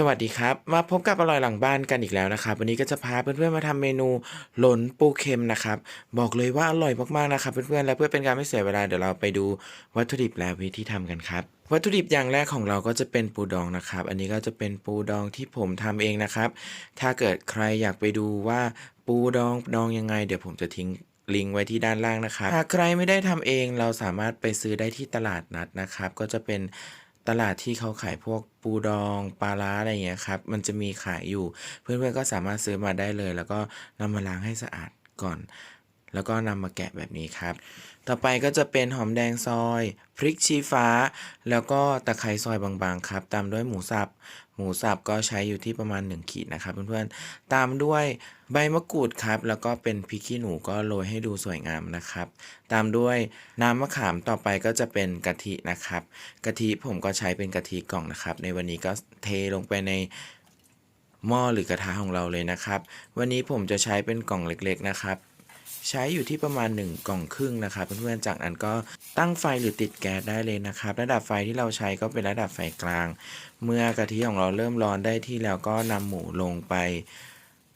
สวัสดีครับ มาพบกับอร่อยหลังบ้านกันอีกแล้วนะครับ วันนี้ก็จะพาเพื่อนๆมาทำเมนูหลนปูเค็มนะครับ บอกเลยว่าอร่อยมากๆนะครับเพื่อนๆและเพื่อเป็นการไม่เสียเวลาเดี๋ยวเราไปดูวัตถุดิบและวิธีทำกันครับ วัตถุดิบอย่างแรกของเราก็จะเป็นปูดองนะครับ อันนี้ก็จะเป็นปูดองที่ผมทำเองนะครับ ถ้าเกิดใครอยากไปดูว่าปูดองดองยังไง เดี๋ยวผมจะทิ้งลิงก์ไว้ที่ด้านล่างนะครับหากใครไม่ได้ทำเองเราสามารถไปซื้อได้ที่ตลาดนัดนะครับ ก็จะเป็น ตลาดที่เขาขายพวกปูดองปลาร้าอะไรอย่างเงี้ยครับ มันจะมีขายอยู่ เพื่อนๆก็สามารถซื้อมาได้เลย แล้วก็นำมาล้างให้สะอาดก่อน แล้วก็นำมาแกะแบบนี้ครับ ต่อไปก็จะเป็นหอมแดงซอย พริกชี้ฟ้า แล้วก็ตะไคร้ซอยบางๆครับ ตามด้วยหมูสับ หมูสับก็ใช้อยู่ที่ประมาณ 1 ขีดนะครับเพื่อนๆ ตามด้วยใบมะกรูดครับ แล้วก็เป็นพริกขี้หนูก็โรยให้ดูสวยงามนะครับ ตามด้วยน้ำมะขามต่อไปก็จะเป็นกะทินะครับ กะทิผมก็ใช้เป็นกะทิกล่องนะครับ ในวันนี้ก็เทลงไปในหม้อหรือกระทะของเราเลยนะครับ วันนี้ผมจะใช้เป็นกล่องเล็กๆนะครับ ใช้อยู่ที่ประมาณ 1 กล่องครึ่งนะครับเพื่อนๆจากนั้นก็ตั้งไฟหรือติดแก๊สได้เลยนะครับ ระดับไฟที่เราใช้ก็เป็นระดับไฟกลาง เมื่อกะทิของเราเริ่มร้อนได้ที่แล้วก็นำหมูลงไป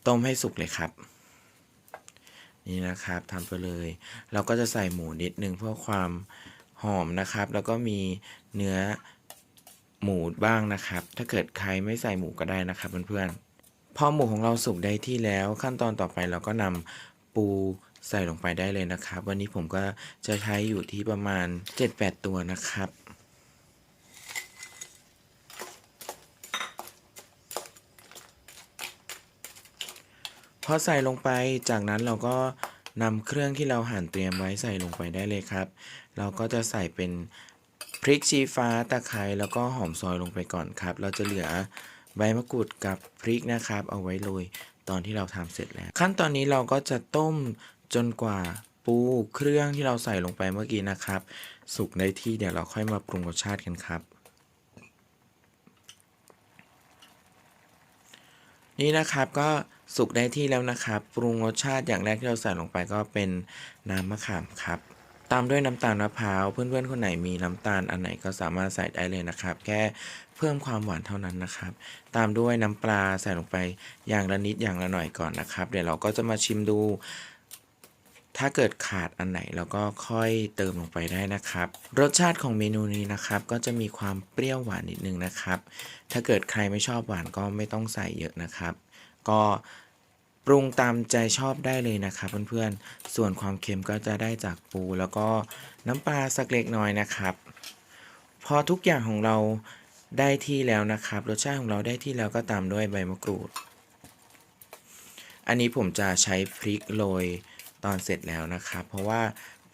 ต้มให้สุกเลยครับ นี่นะครับทำไปเลย เราก็จะใส่หมูนิดนึงเพื่อความหอมนะครับ แล้วก็มีเนื้อหมูบ้างนะครับ ถ้าเกิดใครไม่ใส่หมูก็ได้นะครับเพื่อนๆพอหมูของเราสุกได้ที่แล้วขั้นตอนต่อไปเราก็นำปู ใส่ลงไปได้เลยนะครับ วันนี้ผมก็จะใช้อยู่ที่ประมาณ 7-8 ตัวนะครับ พอใส่ลงไปจากนั้นเราก็นำเครื่องที่เราหั่นเตรียมไว้ใส่ลงไปได้เลยครับ เราก็จะใส่เป็นพริกชี้ฟ้าตะไคร้แล้วก็หอมซอยลงไปก่อนครับ เราจะเหลือใบมะกรูดกับพริกนะครับ เอาไว้โรยตอนที่เราทำเสร็จแล้ว ขั้นตอนนี้เราก็จะต้ม จนกว่าปูเครื่องที่เราใส่ลงไปเมื่อกี้นะครับ สุกได้ที่เดี๋ยวเราค่อยมาปรุงรสชาติกันครับ นี่นะครับก็สุกได้ที่แล้วนะครับ ปรุงรสชาติอย่างแรกที่เราใส่ลงไปก็เป็นน้ำมะขามครับ ตามด้วยน้ำตาลมะพร้าวเพื่อนๆคนไหนมีน้ำตาลอันไหนก็สามารถใส่ได้เลยนะครับ แค่เพิ่มความหวานเท่านั้นนะครับ ตามด้วยน้ำปลาใส่ลงไปอย่างละนิดอย่างละหน่อยก่อนนะครับ เดี๋ยวเราก็จะมาชิมดู ถ้าเกิดขาดอันไหนเราก็ค่อยเติมลงไปได้นะครับ รสชาติของเมนูนี้นะครับ ก็จะมีความเปรี้ยวหวานนิดนึงนะครับ ถ้าเกิดใครไม่ชอบหวานก็ไม่ต้องใส่เยอะนะครับ ก็ปรุงตามใจชอบได้เลยนะครับเพื่อนๆ ส่วนความเค็มก็จะได้จากปู แล้วก็น้ำปลาสักเล็กน้อยนะครับ พอทุกอย่างของเราได้ที่แล้วนะครับ รสชาติของเราได้ที่แล้วก็ตามด้วยใบมะกรูด อันนี้ผมจะใช้พริกโรย ตอนเสร็จแล้วนะครับ เพราะว่า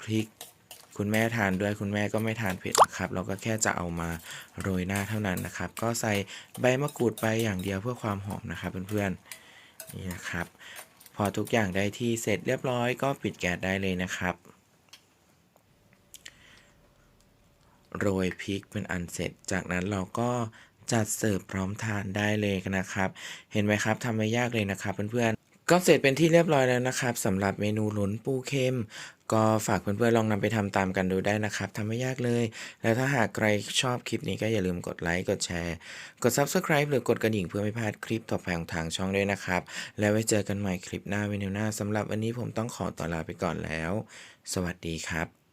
พริกคุณแม่ทานด้วยคุณแม่ก็ไม่ทานเผ็ดนะครับ เราก็แค่จะเอามาโรยหน้าเท่านั้นนะครับ ก็ใส่ใบมะกรูดไปอย่างเดียวเพื่อความหอมนะครับเพื่อนๆนี่นะครับ พอทุกอย่างได้ที่เสร็จเรียบร้อยก็ปิดแก๊สได้เลยนะครับ โรยพริกเป็นอันเสร็จ จากนั้นเราก็จัดเสิร์ฟพร้อมทานได้เลยนะครับ เห็นไหมครับทำไม่ยากเลยนะครับเพื่อนๆ ก็เสร็จเป็นที่เรียบร้อยแล้วนะครับสำหรับเมนูหลุนปูเค็ม ก็ฝากเพื่อนๆลองนำไปทำตามกันดูได้นะครับทำไม่ยากเลย แล้วถ้าหากใครชอบคลิปนี้ก็อย่าลืมกดไลค์กดแชร์ กด Subscribe หรือกดกระดิ่งเพื่อไม่พลาดคลิปต่อไปของทางช่องด้วยนะครับ แล้วไว้เจอกันใหม่คลิปหน้าวิดีโอหน้าสำหรับวันนี้ผมต้องขอตัวลาไปก่อนแล้ว สวัสดีครับ